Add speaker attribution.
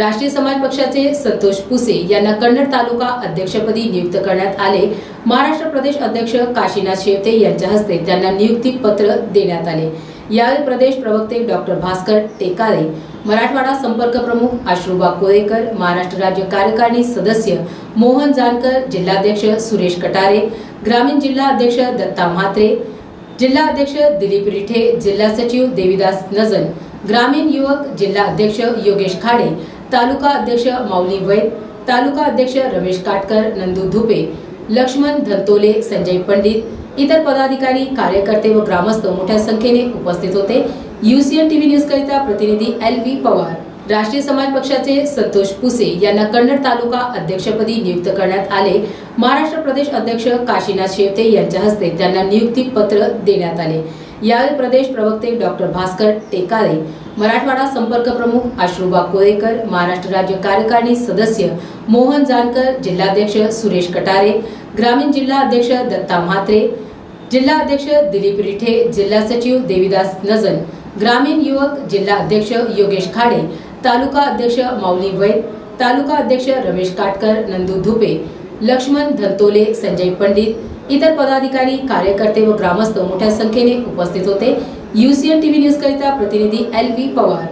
Speaker 1: राष्ट्रीय समाज पक्षाचे संतोष पुसे यांना कन्नड तालुका अध्यक्षपदी नियुक्त करण्यात आले. महाराष्ट्र प्रदेश अध्यक्ष काशीनाथ शेवते यांच्या हस्ते त्यांना नियुक्ती पत्र देण्यात आले. यावेळी प्रदेश प्रवक्ते डॉक्टर भास्कर टेकाळे मराठवाडा संपर्क प्रमुख अश्रुबा कोळेकर महाराष्ट्र राज्य कार्यकारिणी सदस्य मोहन जानकर जिल्हाध्यक्ष सुरेश कटारे ग्रामीण जिल्हा अध्यक्ष दत्ता म्हात्रे जिल्हा अध्यक्ष दिलीप रिठे जिल्हा सचिव देविदास नजन ग्रामीण युवक जिल्हा अध्यक्ष योगेश खाडे तालुका अध्यक्ष माऊली वैद तालुका अध्यक्ष रमेश काटकर नंदू धुपे लक्ष्मण धंतोले संजय पंडित इतर पदाधिकारी कार्यकर्ते व ग्रामस्थ मोठ्या संख्येने उपस्थित होते. युसीएन टीव्ही न्यूज करिता प्रतिनिधी एल व्ही पवार राष्ट्रीय समाज पक्षाचे संतोष पुसे यांना कन्नड तालुका अध्यक्षपदी नियुक्त करण्यात आले. महाराष्ट्र प्रदेश अध्यक्ष काशीनाथ शेवते यांच्या हस्ते त्यांना नियुक्ती पत्र देण्यात आले. यावेळी प्रदेश प्रवक्ते डॉक्टर भास्कर टेकाळे मराठवाडा संपर्क प्रमुख आश्रुबा कोळेकर महाराष्ट्र राज्य कार्यकारिणी सदस्य मोहन जानकर जिल्हाध्यक्ष सुरेश कटारे ग्रामीण जिल्हा अध्यक्ष दत्ता म्हात्रे जिल्हा अध्यक्ष दिलीप रिठे जिल्हा सचिव देविदास नजन ग्रामीण युवक जिल्हा अध्यक्ष योगेश खाडे तालुका अध्यक्ष माऊली वैद तालुका अध्यक्ष रमेश काटकर नंदू धुपे लक्ष्मण धंतोले संजय पंडित, इतर पदाधिकारी, कार्यकर्ते व ग्रामस्थ मोठ्या संख्येने उपस्थित होते. युसीएन टीव्ही न्यूज़ करिता प्रतिनिधी एल व्ही पवार.